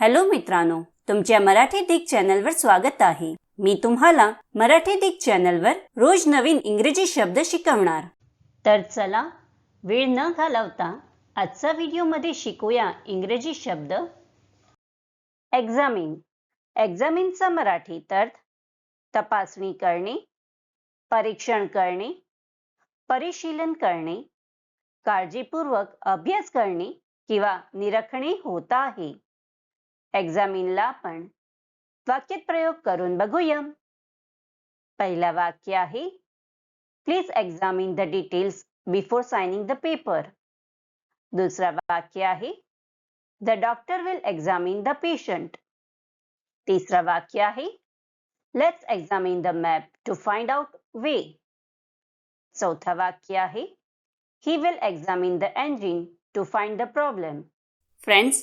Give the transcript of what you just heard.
Hello मित्रांनो तुमच्या मराठी दिग चॅनलवर स्वागत आहे. मी तुम्हाला मराठी दिग चॅनलवर रोज नवीन इंग्रजी शब्द शिकवणार. तर चला वेळ न घालवता आजचा व्हिडिओमध्ये शिकूया इंग्रजी शब्द. एक्झामिन एक्झामिनचा मराठीत अर्थ तपासणी करणे परीक्षण करणे परिशीलन करणे काळजीपूर्वक अभ्यास करणे किंवा निरखणे होत आहे. एक्झामिनला आपण. वाक्यात प्रयोग करून बघूया. पहिला वाक्य आहे please examine the details before signing the paper दुसरा वाक्य आहे the doctor will examine the patient तिसरा वाक्य आहे let's examine the map to find out way चौथा वाक्य आहे he will examine the engine to find the problem friends